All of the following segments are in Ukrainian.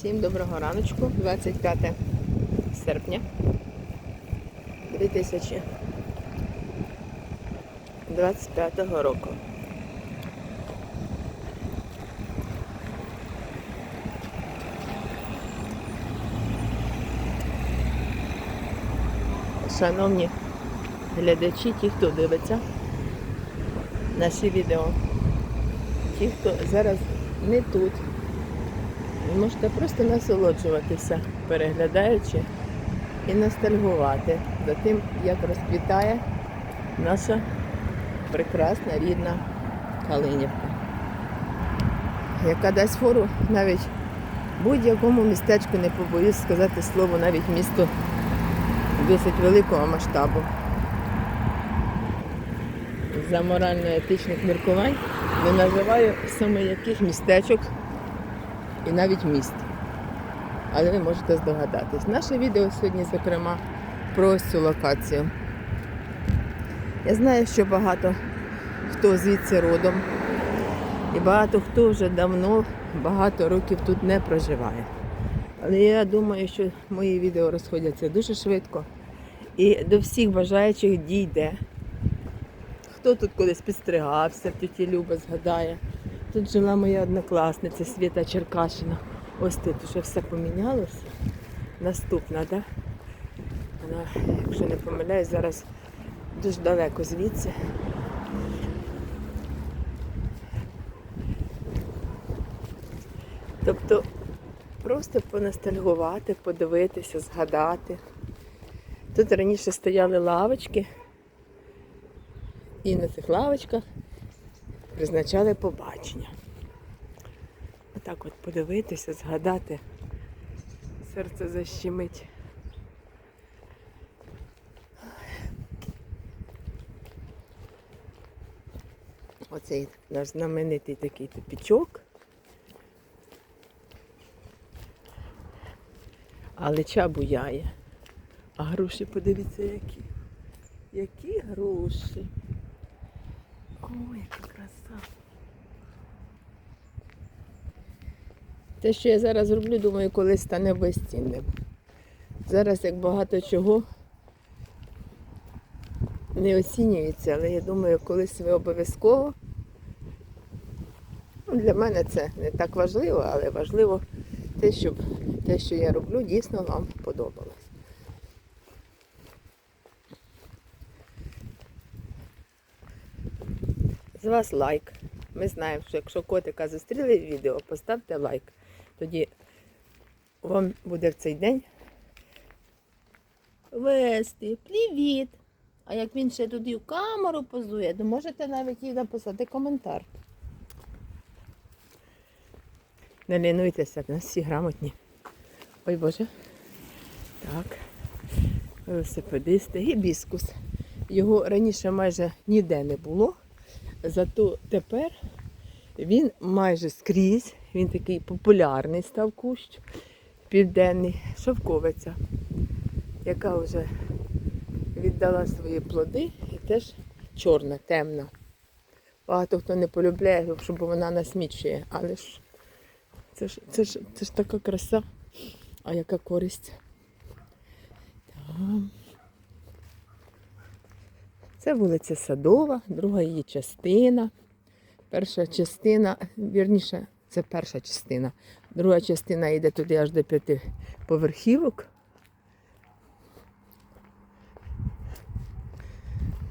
Всім доброго раночку, 25 серпня 2025 року. Шановні глядачі, ті, хто дивиться наші відео, ті, хто зараз не тут, ви можете просто насолоджуватися, переглядаючи і ностальгувати за тим, як розквітає наша прекрасна рідна Калинівка, яка дасть фору навіть будь-якому містечку, не побоюсь сказати слово, навіть місту досить великого масштабу. За морально-етичних міркувань не називаю саме яких містечок і навіть міст. Але ви можете здогадатись. Наше відео сьогодні, зокрема, про ось цю локацію. Я знаю, що багато хто звідси родом, і багато хто вже давно, багато років тут не проживає. Але я думаю, що мої відео розходяться дуже швидко і до всіх бажаючих дійде. Хто тут колись підстригався, тіті Люба згадає. Тут жила моя однокласниця Світа Черкашина. Ось тут вже все помінялося. Наступна, так? Вона, якщо не помиляюсь, зараз дуже далеко звідси. Тобто просто поностальгувати, подивитися, згадати. Тут раніше стояли лавочки, і на цих лавочках призначали побачення. Отак от подивитися, згадати, серце защемить. Оцей наш знаменитий такий тупічок. Але ча буяє. А груші, подивіться, які. Які груші. Ой, яка краса. Те, що я зараз роблю, думаю, колись стане безцінним. Зараз як багато чого не оцінюється, але я думаю, колись ви обов'язково. Ну, Для мене це не так важливо, але важливо те, щоб те, що я роблю, дійсно вам подобалось. З вас лайк. Ми знаємо, що якщо котика зустріли в відео, поставте лайк. Тоді вам буде в цей день вести. Привіт! А як він ще туди в камеру позує, то можете навіть їй написати коментар. Не лінуйтеся, в нас всі грамотні. Ой Боже. Так. Велосипедисти. Гібіскус. Його раніше майже ніде не було. Зато тепер він майже скрізь, він такий популярний став кущ південний, шовковиця, яка вже віддала свої плоди і теж чорна, темна. Багато хто не полюбляє, щоб вона насмічує, але ж це ж, це ж, це ж така краса, а яка користь. Так. Це вулиця Садова, друга її частина. Перша частина, вірніше, це перша частина. Друга частина йде туди аж до п'яти поверхівок.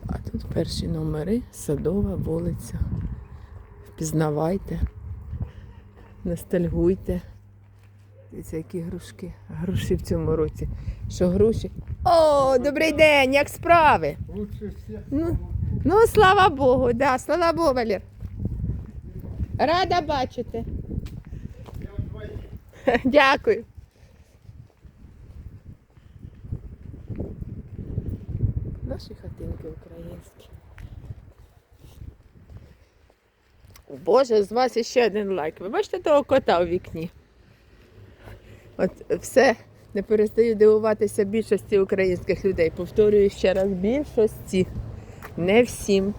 А тут перші номери, Садова вулиця. Впізнавайте, ностальгуйте. Дивіться, які грушки. Груші в цьому році. Що груші? О, добрий день! Як справи? Ну, ну, слава Богу, да, слава Богу, Валер. Рада бачити. Дякую. Наші хатинки українські. Боже, з вас ще один лайк. Ви бачите того кота у вікні? От все не перестаю дивуватися більшості українських людей. Повторюю ще раз, більшості. Не всім.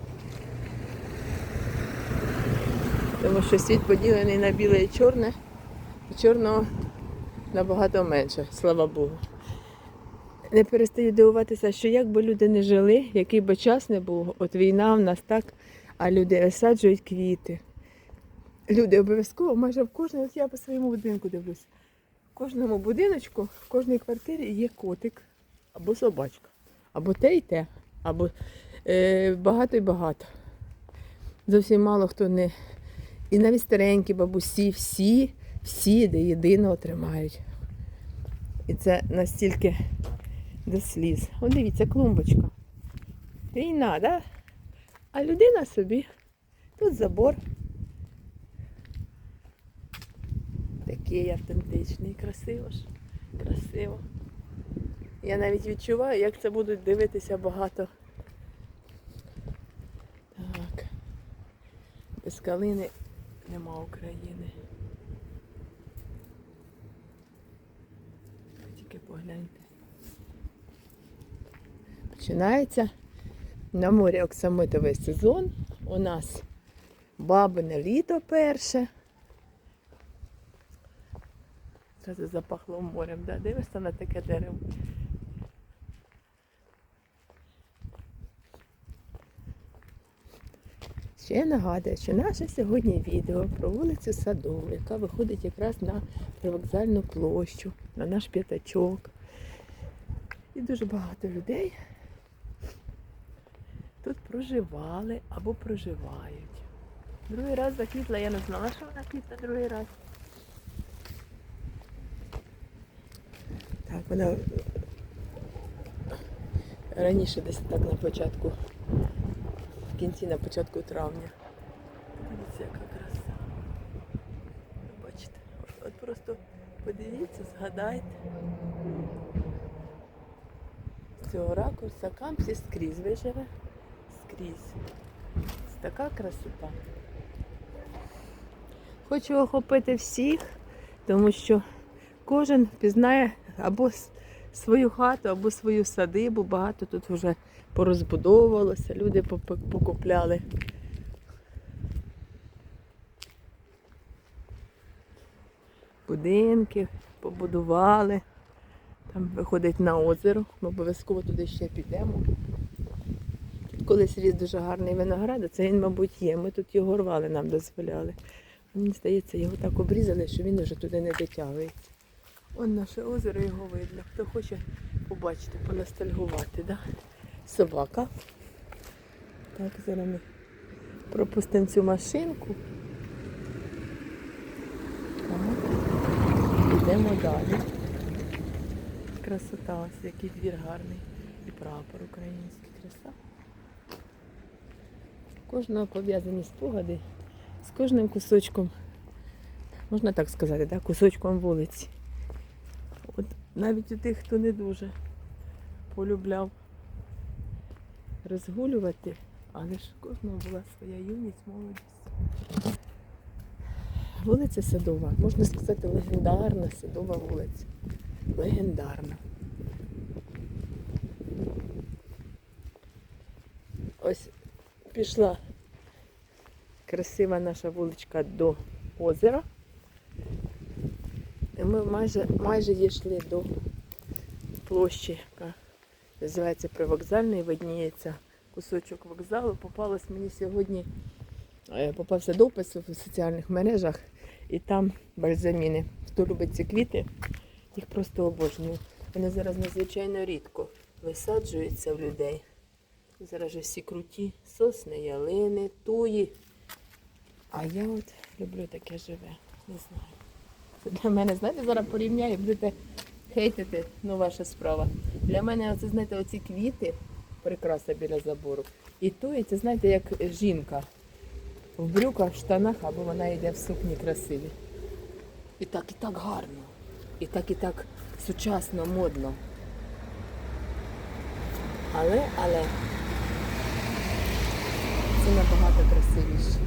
Тому що світ поділений на біле і чорне. І чорного набагато менше, слава Богу. Не перестаю дивуватися, що як би люди не жили, який би час не був, от війна в нас так, а люди висаджують квіти. Люди обов'язково, майже в кожному, от я по своєму будинку дивлюсь, в кожному будиночку, в кожній квартирі є котик або собачка, або те і те, або е, багато і багато. Зовсім мало хто не. І навіть старенькі бабусі, всі, всі до єдиного тримають. І це настільки до сліз. О, дивіться, клумбочка. Війна, да? А людина собі. Тут забор. Такий автентичний, красиво ж. Красиво. Я навіть відчуваю, як це будуть дивитися багато. Так. Без калини нема України. Тільки погляньте. Починається на морі оксамитовий сезон. У нас бабине літо перше. Це запахло морем, да? дивишся на таке дерево. Ще нагадую, що наше сьогодні відео про вулицю Садову, яка виходить якраз на привокзальну площу, на наш п'ятачок. І дуже багато людей тут проживали або проживають. Другий раз заквітла, я не знала, що вона квітла другий раз. Так, вона раніше десь так на початку, в кінці на початку травня. Подивіться, яка краса. Бачите, от, просто подивіться, згадайте. З цього ракурса кампсі скрізь виживе. Скрізь. Така красота. Хочу охопити всіх, тому що кожен пізнає або свою хату, або свою садибу. Багато тут вже порозбудовувалося, люди покупляли. Будинки побудували. Там виходить на озеро. Ми обов'язково туди ще підемо. Тут колись ріс дуже гарний виноград, а це він, мабуть, є. Ми тут його рвали, нам дозволяли. Мені здається, його так обрізали, що він вже туди не дотягується. Он наше озеро, його видно. Хто хоче побачити, поностальгувати, да? Собака. Так, зараз ми пропустимо цю машинку. Так. Йдемо далі. Красота, ось який двір гарний. І прапор український краса. Кожного пов'язані спогади з кожним кусочком, можна так сказати, да? кусочком вулиці. Навіть у тих, хто не дуже полюбляв розгулювати, але ж у кожного була своя юність, молодість. Вулиця Садова, можна сказати, легендарна садова вулиця. Легендарна. Ось пішла красива наша вуличка до озера. Ми майже, майже дійшли до площі, яка називається привокзальний, видніється кусочок вокзалу. Попалось мені сьогодні, е, попався допис в соціальних мережах, і там бальзаміни. Хто любить ці квіти, їх просто обожнюю. Вони зараз надзвичайно рідко висаджуються в людей. Зараз же всі круті сосни, ялини, туї. А я от люблю таке живе. Не знаю. Для мене, знаєте, зараз порівняю, будете хейтити, ну ваша справа. Для мене, оце, знаєте, оці квіти, прикраса біля забору. І туї, це знаєте, як жінка в брюках, штанах, або вона йде в сукні красиві. І так, і так гарно. І так, і так сучасно, модно. Але, але це набагато красивіше.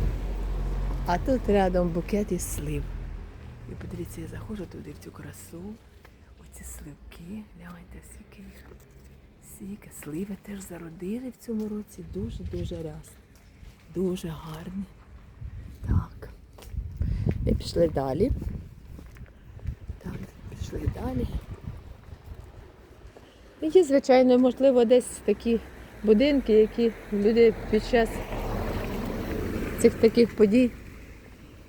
А тут рядом букет із слив. І подивіться, я заходжу туди в цю красу. Оці сливки, гляньте, скільки їх. Скільки сливи теж зародили в цьому році. Дуже-дуже рясно. Дуже гарні. Так. І пішли далі. Так, Пішли далі. Є, звичайно, можливо, десь такі будинки, які люди під час цих таких подій,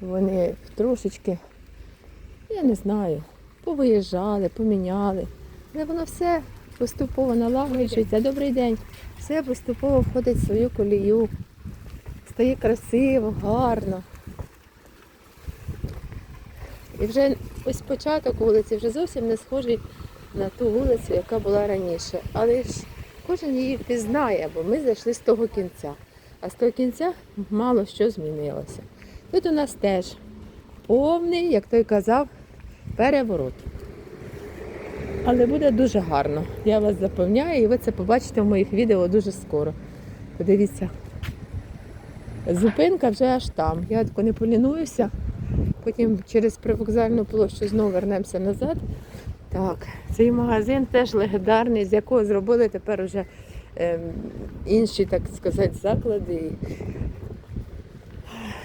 вони трошечки, я не знаю, повиїжджали, поміняли. Але воно все поступово налагоджується. Добрий день. Все поступово входить в свою колію. Стає красиво, гарно. І вже ось початок вулиці вже зовсім не схожий на ту вулицю, яка була раніше. Але ж кожен її впізнає, бо ми зайшли з того кінця. А з того кінця мало що змінилося. Тут у нас теж повний, як той казав, переворот. Але буде дуже гарно. Я вас запевняю, і ви це побачите в моїх відео дуже скоро. Подивіться. Зупинка вже аж там. Я тако не полінуюся. Потім через привокзальну площу знову вернемося назад. Так, цей магазин теж легендарний, з якого зробили тепер уже ем, інші, так сказати, заклади.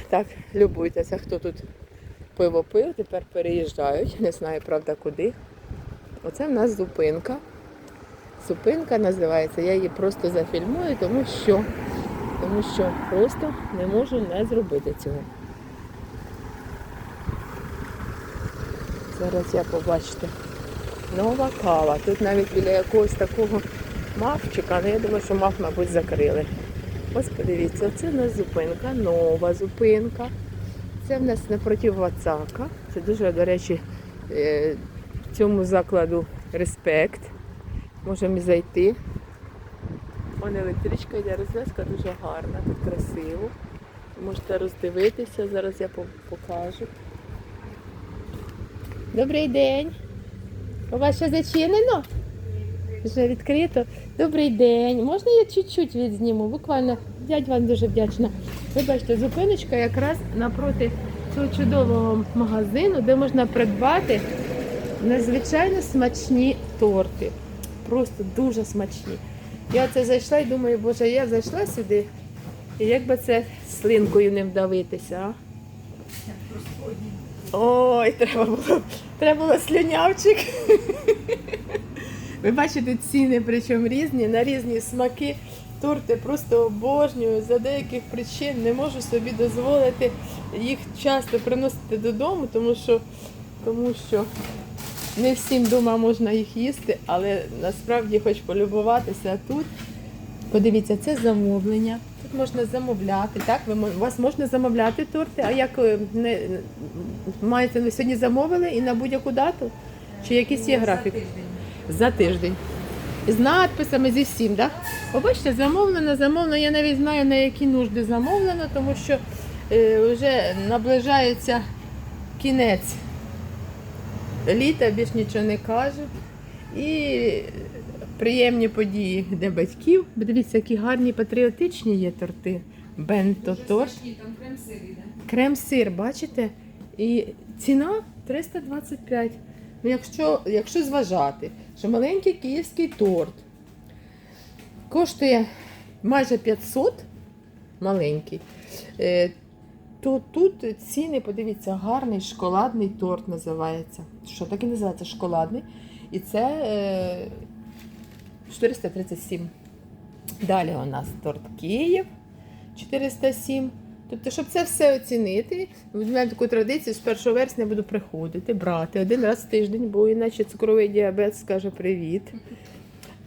Так, любуйтеся, хто тут пиво пив, тепер переїжджають. Не знаю, правда, куди. Оце в нас зупинка. Зупинка називається. Я її просто зафільмую, тому що, тому що просто не можу не зробити цього. Зараз я побачите. Нова кава. Тут навіть біля якогось такого мавчика, ну я думаю, що мав, мабуть, закрили. Ось подивіться, це в нас зупинка, нова зупинка. Це в нас напроти Вацака. Це дуже, до речі, е, цьому закладу респект. Можемо зайти. Вон електричка йде, розв'язка дуже гарна, тут красиво. Можете роздивитися, зараз я покажу. Добрий день. У вас ще зачинено? Вже відкрито. Добрий день. Можна я чуть-чуть відзніму? Буквально дядь вам дуже вдячна. Ви бачите, зупиночка якраз напроти цього чудового магазину, де можна придбати надзвичайно смачні торти. Просто дуже смачні. Я це зайшла і думаю, боже, я зайшла сюди. І як би це слинкою не вдавитися, а? Ой, треба було, треба було слюнявчик. Ви бачите ціни, причому різні, на різні смаки. Торти просто обожнюю. За деяких причин не можу собі дозволити їх часто приносити додому, тому що, тому що не всім вдома можна їх їсти, але насправді хоч полюбуватися тут. Подивіться, це замовлення. Тут можна замовляти, так? Ви, у вас можна замовляти торти, а як е, не, маєте ви сьогодні замовили і на будь-яку дату? Чи якийсь є графік? За тиждень. З надписами зі всім, так? Побачите, замовлено, замовлено. Я навіть знаю, на які нужди замовлено, тому що е, вже наближається кінець літа, більш нічого не кажу. І приємні події для батьків. Подивіться, які гарні патріотичні є торти. Бенто торт. Крем-сир, бачите? І ціна 325. Ну, якщо, якщо зважати, що маленький київський торт коштує майже 500, маленький, е, то тут ціни, подивіться, гарний шоколадний торт називається. Що так і називається шоколадний. І це е, 437. Далі у нас торт Київ 407. Тобто, щоб це все оцінити, ми маємо таку традицію, з 1 вересня буду приходити, брати один раз в тиждень, бо іначе цукровий діабет скаже привіт.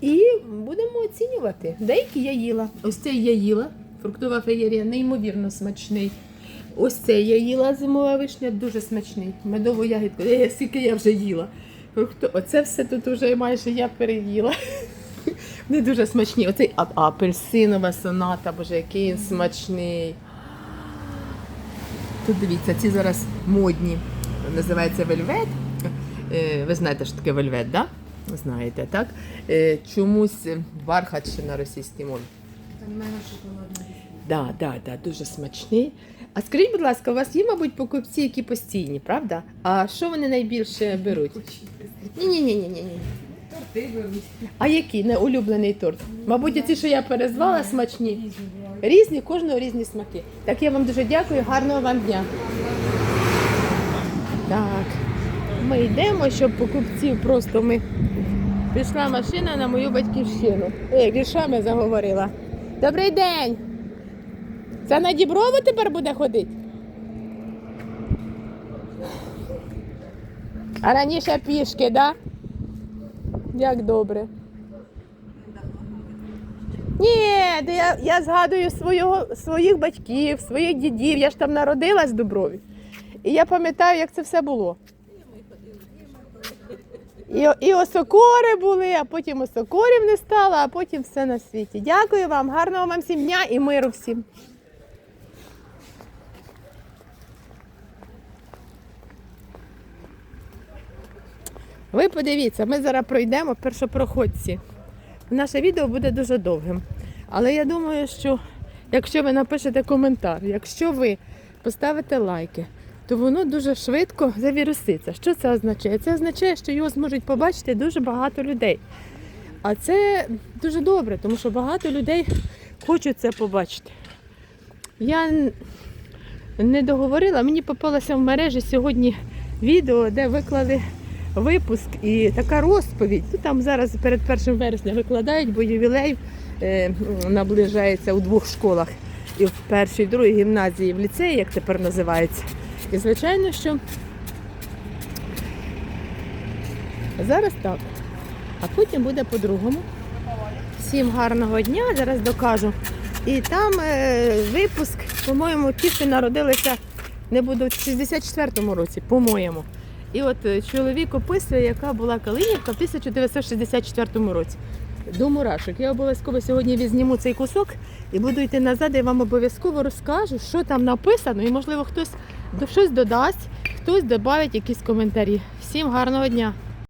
І будемо оцінювати. Деякі я їла. Ось цей я їла. Фруктова феєрія неймовірно смачний. Ось цей я їла зимова вишня, дуже смачний. Медову ягідку. Е, Скільки я вже їла. Оце все тут вже майже я переїла. Не дуже смачні. Оцей апельсинова соната, боже, який він смачний. Тут дивіться, ці зараз модні. Називається вельвет. Е, Ви знаєте, що таке вельвет. Да? Знаєте, так? Е, Чомусь бархат ще на російській мові. Шоколадна. Да, да, да, дуже смачний. А скажіть, будь ласка, у вас є, мабуть, покупці, які постійні, правда? А що вони найбільше беруть? Ні, ні, ні. Торти беруть. А який не улюблений торт? Мабуть, ці, що я перезвала, смачні. Різні кожного різні смаки. Так я вам дуже дякую, гарного вам дня. Так, ми йдемо, щоб покупців просто ми. Пішла машина на мою батьківщину. Ой, віршами заговорила. Добрий день! Це на Діброву тепер буде ходити? А раніше пішки, так? Да? Як добре. Ні, та я, я згадую свого, своїх батьків, своїх дідів. Я ж там народилась в Дуброві. І я пам'ятаю, як це все було. І, і осокори були, а потім осокорів не стало, а потім все на світі. Дякую вам, гарного вам всім дня і миру всім. Ви подивіться, ми зараз пройдемо першопроходці. Наше відео буде дуже довгим. Але я думаю, що якщо ви напишете коментар, якщо ви поставите лайки, то воно дуже швидко завіруситься. Що це означає? Це означає, що його зможуть побачити дуже багато людей. А це дуже добре, тому що багато людей хочуть це побачити. Я не договорила, мені попалося в мережі сьогодні відео, де виклали випуск і така розповідь. Ну, там зараз перед 1 вересня викладають, бо ювілей наближається у двох школах. І в першій, і другій гімназії, і в ліцеї, як тепер називається. І звичайно, що зараз так. А потім буде по-другому. Всім гарного дня, зараз докажу. І там е, випуск, по-моєму, ті, що народилися, не будуть в 64-му році, по-моєму. І от е, чоловік описує, яка була Калинівка в 1964 році. До мурашок. Я обов'язково сьогодні візніму цей кусок і буду йти назад, і вам обов'язково розкажу, що там написано, і можливо хтось щось додасть, хтось додає якісь коментарі. Всім гарного дня!